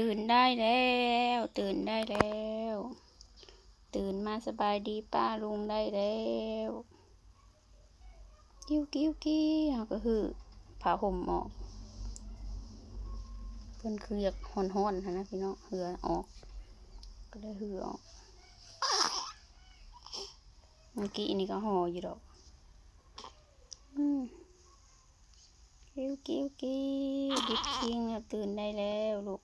ตื่นได้แล้ว ตื่นได้แล้ว ตื่นมาสบายดีป้าลุงได้แล้วกิ้วกิ้วกิ้วเราก็คือผ้าห่มออกเพิ่นคืออยากห่อนหั้นนะพี่น้องเหือออก ก็เลยเหือออกเมื่อกี้นี่ก็ห่ออยู่ดอกกิ้วกิ้วกิ้วดิบคิงแล้วตื่นได้แล้วลูก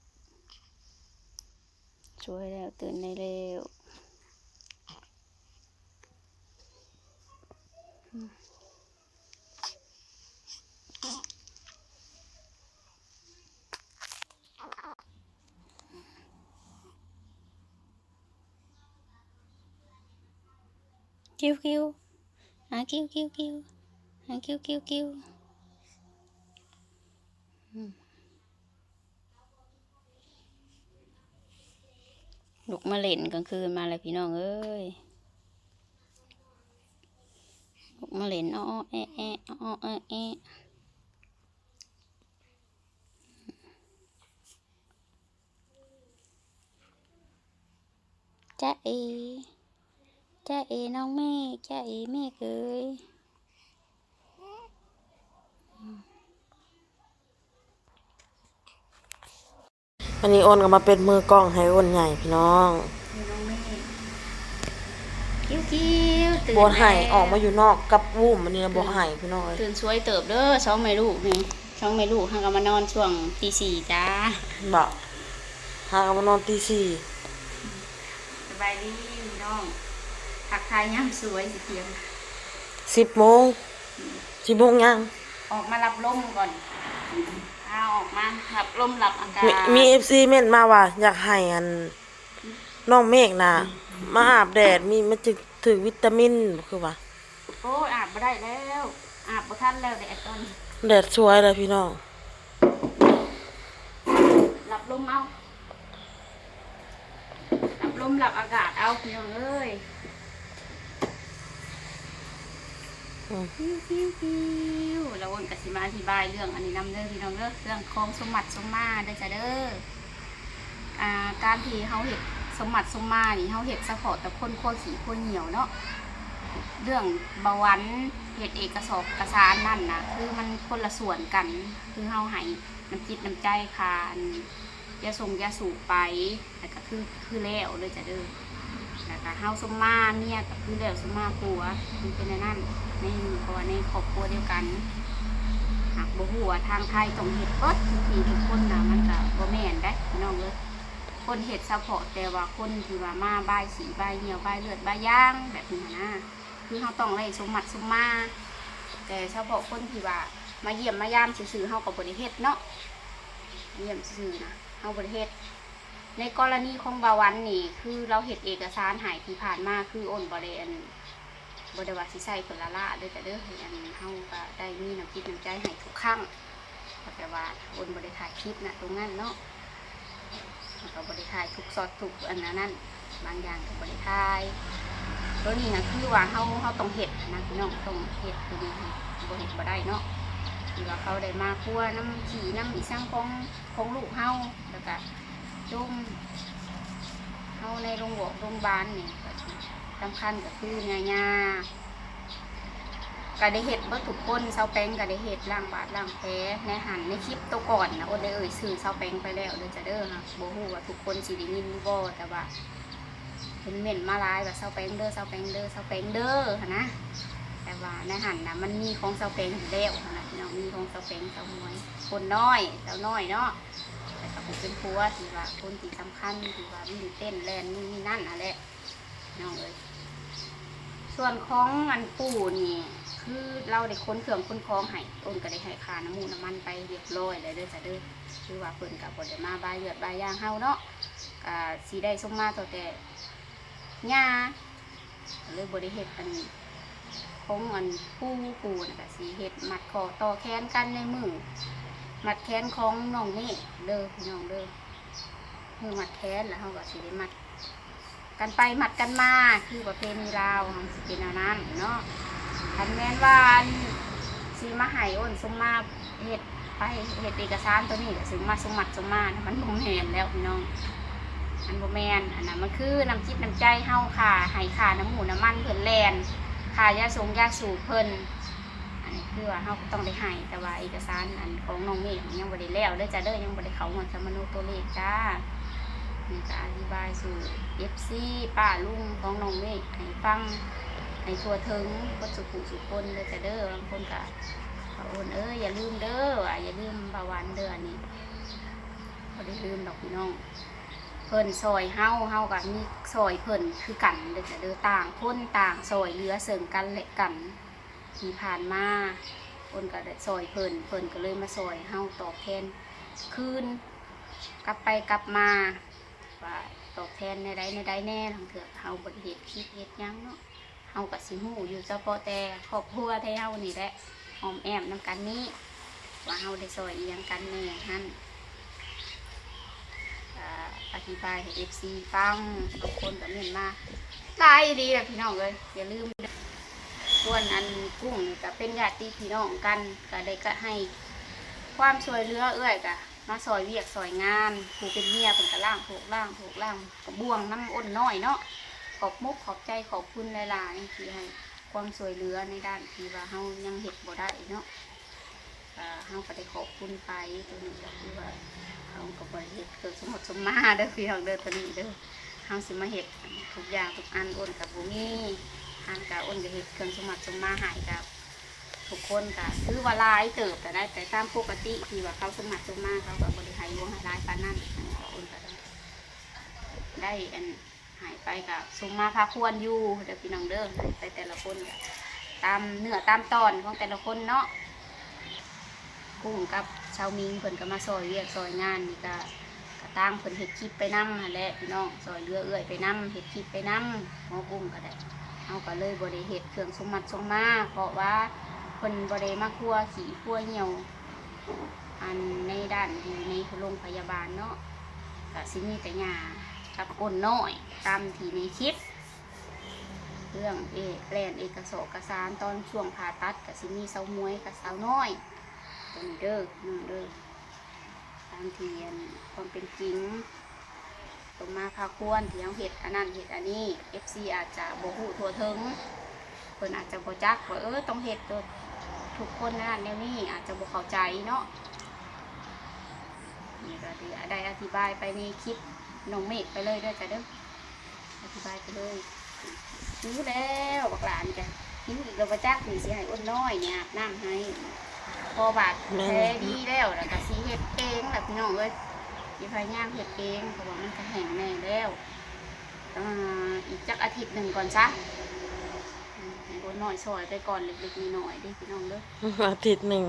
ช่วยแล้วตื่นได้แล้วอืมกิ้วกิ้วหากิ้วกิ้วกิ้วหากิ้วกิ้วกิ้ว ลุกมาเล่นกลางคืนมาเลยพี่น้องเอ้ยลุกมาเล่นอ้อแอะแอะอ้อๆแอะแอะจ้าเอจ้าเอน้องเมฆจ้าเอเมฆเอ้ย วันนี้อ้นก็มาเป็นมือกล้องให้อ้นใหญ่พี่น้องน้องเมฆกิ้วกิ้วตื่นบไห้แล้วออกมาอยู่นอกกับวูมวันนี้นะบไห้พี่น้องเอ้ยตื่นสวยเติบเด้อสองแม่ลูกนี่สองแม่ลูกห้างก็มานอนช่วงตีสี่จ้าบอกหากันมานอนตีสี่สบายดีพี่น้องทักทายย่ำสวยสิเพียงสิบโมงสิบโมงยังออกมารับลมก่อน เอาออกมารับลมรับอากาศมีมีเอฟซีเม่นมาว่า อยากให้อันน้องเมฆนะมาอาบแดดมีมันจึงถือวิตามินคือว่าโอ้ยอาบมาได้แล้ว อาบมาทันแล้วแดดตอนนี้แดดสวยเลยพี่น้องรับลมเอารับลมรับอากาศเอาพี่น้องเอ้ย อืมคิวคิวคิวแล้ววนกสิมาอธิบายเรื่องอันนี้นำเด้อพี่น้องเด้อเรื่องของสมบัติสมมาเด้อจ้ะเด้ออ่าการที่เฮาเห็ดสมบัติสมมานี่เฮาเห็ดสะพอแต่คนขั้วขี้ขั้วเหนียวเนาะเรื่องเบาหวานเห็ดเอกสอบเอกสารนั่นนะคือมันคนละส่วนกันคือเฮาให้น้ำจิตน้ำใจคานยาส่งยาสูบไปแล้วก็คือคือแล้วเลยจ้ะเด้อ แล้วก็เฮาสมมาเมียก็คือแล้วสมมาผัวมันเป็นอันนั่นในเพราะว่าในครอบครัวเดียวกันหากบ่ฮู้ว่าทางไทยต้องเฮ็ดเบิดทุกทีทุกคนนะมันก็บ่แม่นได้พี่น้องเอ้ยคนเฮ็ดเฉพาะแต่ว่าคนที่ว่ามาบายสีบายเหี่ยวบายเลือดบายย่างแบบนี้นะคือเฮาต้องไล่สมมัดสมมา แต่เฉพาะคนที่ว่ามาเยี่ยมมายามซื่อๆเฮาก็บ่ได้เฮ็ดเนาะเยี่ยมซื่อนะเฮาบ่ได้เฮ็ด ในกรณีของบาวันนี่ คือเราเฮ็ดเอกสารหายที่ผ่านมาคือโอนบ่ได้อันบริวารสิใส่ผลละละเด้แต่เด้อให้อันเฮาก็ได้มีน้ำจิตน้ำใจให้ทุกครั้งแต่ว่าบนบริถ่ายคลิปนะตรงนั้นเนาะแล้วก็บริถ่ายทุกซอดทุกอันนั้นบางอย่างก็บริถ่ายตัวนี้นะคือว่าเฮาเฮาต้องเห็ดนะพี่น้องต้องเห็ดตัวนี้บ่เห็ดบ่ได้เนาะที่ว่าเขาได้มาคั่วน้ำขี่น้ำอีสังของของลูกเฮาแล้วก็ จุ่มเฮาในโรงบอกโรงพยาบาลนี่ก็สิสำคัญก็คือเนื้อยาก็ได้เห็ดเบิดทุกคนเซาแป้งก็ได้เห็ดล้างบาดล้างแผลในหันในคลิปตัวก่อนนะโอ้ได้เอ่ยซื้อเซาแป้งไปแล้วเด้อจะเด้อค่ะบ่ฮู้ว่าทุกคนสิได้ยินหรือบ่แต่ว่าเห็นเม่นมาหลายว่าเซาแป้งเด้อเซาแป้งเด้อเซาแป้งเด้อหั้นนะแต่ว่าในหันนะมันมีของเซาแป้งอยู่แล้วหั้นนะพี่น้องมีของเซาแป้งเซาหวยคนน้อยเซาน้อยเนาะ แต่ก็ผมเป็นผัวที่ว่าคนที่สำคัญที่ว่ามีเต้นแลนนี่นั่นน่ะแหละน้องเอ้ยส่วนของอันปู่นี่คือเราได้ค้นเครื่องค้นคล้องให้ต้นก็ได้ให้คาน้ำมูกน้ำมันไปเรียบร้อยเลยเด้อจ้ะเด้อคือว่าเพิ่นกับบได้มาบายเลือดบายยางเฮาเนาะก็สีได้สมมาตัวแต่หญ้าเลยบริเฮ็ดอันของอันปู่ปู่นะก็สีเฮ็ดมัดคอต่อแขนกันในมือ มัดแขนของน้องนี่เด้อพี่น้องเด้อมือมัดแขนแล้วเฮาก็สิได้มัด กันไปหมัดกันมาคือประเพณีลาวของสิเป็นอันนั้นเนาะคันแม่นว่าอันสีมาใหายอ้นสมมาเฮ็ดไปเฮ็ดเอกสารตัวนี้ก็สิมาสมมัติสมมามันบ่แมนแล้วพี่น้องอันบ่แมนอันนั้นมันคือน้ำจิตน้ำใจเฮาค่ะให้ค่าน้ำหมูน้ำมันเพิ่นแลนค่ายาสงยาสูบเพิ่นอัน คือว่าเฮาก็ต้องได้ให้แต่ว่าเอกสารอันของน้องเมฆยังบ่ได้แล้วเด้อจ้าเด้อยังบ่ได้เข้าหัวสมโนตัวเลขจ้านี่ก็อธิบายสู่ FC ป้าลุงของน้องเมฆให้ฟังให้ทั่วถึงคนสุขุสุคนเด้อจ้าเด้อบางคนก็ก็โอนเอ้ยอย่าลืมเด้ออย่าลืมบาหวานเด้อนนี้บ่ได้ลืมดอกพี่น้องเพิ่นซอยเฮาเฮากับมีซอยเพิ่นคือกันเด้อจ้ะเด้อต่างคนต่างซอยเหลือเสริมกันและกัน ที่ผ่านมาเพิ่นก็ได้ซอยเพิ่นเพิ่นก็เลยมาซอยเฮาตอบแทนคืนกลับไปกลับมาว่าตอบแทนในใดในใดแน่ทางเถื่อเฮาบ่ได้เฮ็ดผิดเฮ็ดหยังเนาะเฮาก็สิฮู้อยู่เฉพาะแต่ครอบครัวไทเฮานี่แหละหอมแอมนํกันนี้ว่าเฮาได้ซอยอีหยังกันแน่หั่นอ่าอธิบายให้ FC ฟังบางคนก็เมียนมาหลายดีแหละพี่น้องเลยอย่าลืม ส่วนอันกุ้งนี่ก็เป็นญาติพี่น้องกันก็ได้ก็ให้ความช่วยเหลือเอื้อยกะมาซอยเวียกซอยงานผู้เป็นเมียเป็นกระล่างถูกล่างถูกล่างกระบ่วงน้ำอ้นน้อยเนาะขอบมุกขอบใจขอบคุณหลายๆที่ให้ความช่วยเหลือในด้านที่ว่าเฮายังเห็ดบ่ได้เนาะเฮาก็ได้ขอบคุณไปตรงนี้ก็คือว่าเฮาก็บ่ได้เฮ็ดคือสมมติสมมาเด้อพี่น้องเด้อตัวนี้เด้อเฮาสิมาเฮ็ดทุกอย่างทุกอันอ้นกับบ่มี อันก็อ้นก็เฮ็ดเครื่องสมัติสมมาให้กับทุกคนก็ถือวาลายเติบแต่ได้แต่ตามปกติที่ว่าเขาสมัติสมมาเขาก็บ่ได้ให้วงห้หลายปานนั้นอันนี้ก็อ้นก็ได้อันหายไปก็สมมาพาควรอยู่เด้อพี่น้องเด้อไปแต่ละคนก็ตามเนื้อตามตอนของแต่ละคนเนาะกุ้งกับชาวมิงเพิ่นก็มาซอยเรียกซอยงานนี่ก็ก็ตั้งเพิ่นเฮ็ดคลิปไปนำหั่นและพี่น้องซอยเรือเอื้อยไปนำเฮ็ดคลิปไปนำหมอกุ้งก็ได้ เฮาก็เลยบ่ได้เฮ็ดเครื่องสมมัติสมมาเพราะว่าเพิ่นบ่ได้มาคั่วขี้คั่วเหี่ยว อันในด้านอยู่ในโรงพยาบาลเนาะก็สิมีแต่ยากับก้นน้อยตามที่ในคลิปเรื่องเอกแลนเอกสอกสารตอนช่วงผ่าตัดก็สิมีเสาวมวยกับสาวน้อยตัวนี้เด้อน้องเด้อตามเทียนความเป็นจริง ตรงมาพาควรที่เขาเห็ดอันนั้นเห็ดอันนี้ FC อาจจะบ่ฮู้ทั่วถึงเพิ่นอาจจะบ่จักว่าเออต้องเห็ดตัวทุกคนนั่นแนวนี้อาจจะบ่เข้าใจเนาะนี่ก็ดีได้อธิบายไปในคลิปน้องเมฆไปเลยด้อจ้ะเด้ออธิบายไปเลยหิวแล้วบักหลานจ้ะหิวอีกแล้วบ่จักนี่สิให้อ้นน้อยเนี่ยอาบน้ำให้พอบาดแผลดีแล้วแล้วก็สีเห็ดเองแบบน้องเอ้ย มีพยายามเห็ดเองเพราะว่ามันก็แห้งแน่แล้วอ่าอีกจักอาทิตย์หนึ่งก่อนซะอืมให้โอนหน่อยซอยไปก่อนเล็กๆน้อยๆเดิพี่น้องเด้ออาทิตย์หนึ่ง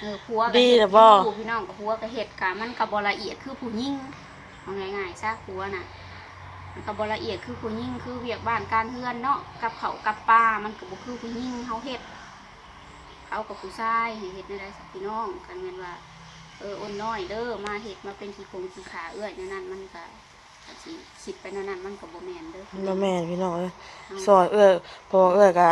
เออผัวก็ดีเฮ็แต่บ่อยู่พี่น้องกับผัวก็เห็ดกะมันกับบละเอียดคือผู้ยิ่งเอาง่ายๆซะผัวน่ะมันกับบละเอียดคือผู้ยิ่งคือเวียกบ้านการเฮือนเนาะกับเขาวกับปลามันก็บ่คือผู้ยิ่งเขาเฮ็ดเขากับผู้ชายให้เฮ็ดในได้สักพี่น้องกันแม่นว่า เอออ้นน้อยเด้อมาเฮ็ดมาเป็นขี้โครงขี้ขาเอื้อยในนั้นมันก็ก็สิคิดไปในนั้นมันก็บ่แม่นเด้อบ่แม่นพี่น้องเอ้ยเอาซอยเอ้ยเพอเอ้ยก็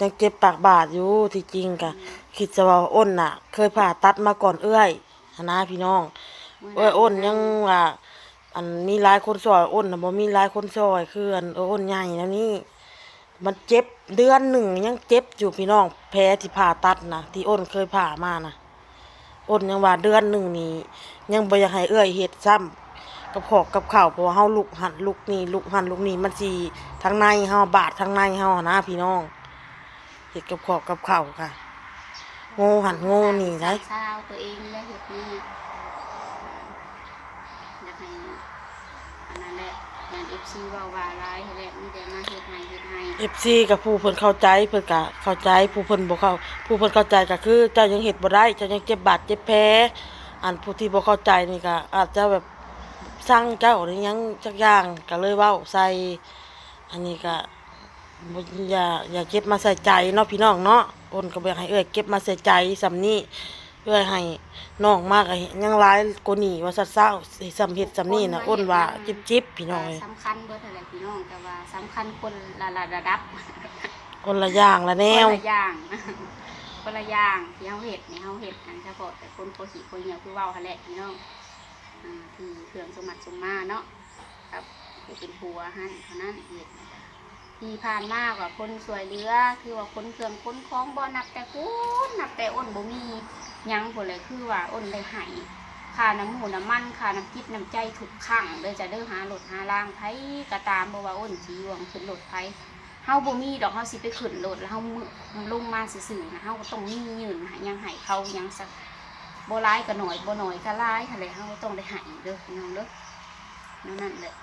ยังเจ็บปากบาดอยู่ที่จริงก็คิดจะว่าอ้นน่ะ เคยผ่าตัดมาก่อนเอ้ยหั้นนะพี่น้องเอ้ยอ้นยังว่าอันมีหลายคนซอยอ้นน่ะบ่มีหลายคนซอยคืออันเอออ้นใหญ่แล้วนี่มันเจ็บเดือนหนึ่งยังเจ็บอยู่พี่น้องแผลที่ผ่าตัดนะที่อ้นเคยผ่ามานะ อ้นยังว่าเดือนหนึ่งนี่ยังบ่อยากให้เอ้ยเฮ็ดซ้ำกับขอกกับข้าวเพราะว่าเฮาลุกหันลุกนี่ลุกหันลุกนี่มันสิทั้งในเฮาบาดทั้งในเฮานะพี่น้องเฮ็ดกับขอกกับข้าวค่ะโง่หันโง่นี่ได้สาวตัวเองและเฮ็ดนี่อยากให้อันนั้นแหละ งาน FC เว้าว่าหลายให้แหละมีแต่มาเฮ็ดให้เฮ็ดให้เอฟซีกับผู้เพิ่นเข้าใจเพิ่นก็เข้าใจผู้เพิ่นบ่เข้าผู้เพิ่นเข้าใจก็คือ เจ้ายังเฮ็ดบ่ได้เจ้ายังเจ็บบาดเจ็บแผลอันผู้ที่บ่เข้าใจนี่ก็อาจจะแบบสั่งเจ้าหรือยังจักอย่างก็เลยเว้าใส่อันนี้ก็บ่อย่าอย่าเก็บมาใส่ใจเนาะพี่น้องเนาะอ้นก็บ่อยากให้เอ้ยเก็บมาใส่ใจสำนี้ เอ้ยให้น้องมากก็ยังหลายกว่านี้ว่าซัดเศร้าสิสำเฮ็ดสำนี้น่ะอ้นว่าจิบๆพี่น้องเอ้ยสำคัญเบิดอะไรพี่น้องแต่ว่าสำคัญคนละระดับ คนละอย่างละแนวคนละอย่างคนละอย่างที่เฮาเฮ็ดนี่เฮาเฮ็ดอันเฉพาะแต่คนโคหิโคเหี่ยวคือเว้าหั่นแหละพี่น้องอ่าที่เครื่องสมบัติสมมาเนาะครับผู้เป็นผัวหั่นเท่านั้นเฮ็ดนะจ๊ะ ที่ผ่านมาก็คนสวยเหลือคือว่าคนเครื่องคนของบ่นับแต่คุณนับแต่อ้นบ่มียังพุ่นเลยคือว่าอ้นได้ให้ค่าน้ำหมูน้ำมันค่าน้ำจิตน้ำใจทุกครั้งเด้อจะเด้อหารถหาล่างไผก็ตามบ่ว่าอ้นสิยวงขึ้นรถไผเฮาบ่มีดอกเฮาสิไปขึ้นรถแล้วเฮามึลงมาซื่อๆนะเฮาก็ต้องมียืนยังให้เขายังสักบ่ร้ายก็หน่อยบ่หน่อยก็ร้ายหั่นแหละเฮาต้องได้ให้เด้อน้องเด้อนั่นนั่นแหละ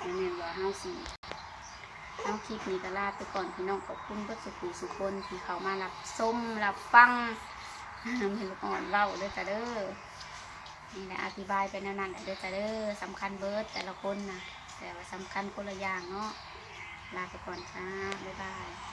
นั่นแม่นว่าเฮาสิ เอาคลิปนี้ก็ลาไปก่อนพี่น้องขอบคุณเพื่อนสุขุสุคนที่เขามารับส้มรับฟังเมลูกอ่อนเว้าเด้อจ้าเด้อนี่แหละอธิบายไปแนวนั้นเด้อจ้าเด้อสำคัญเบิร์ดแต่ละคนนะแต่ว่าสำคัญคนละอย่างเนาะลาไปก่อนจ้าบ๊ายบาย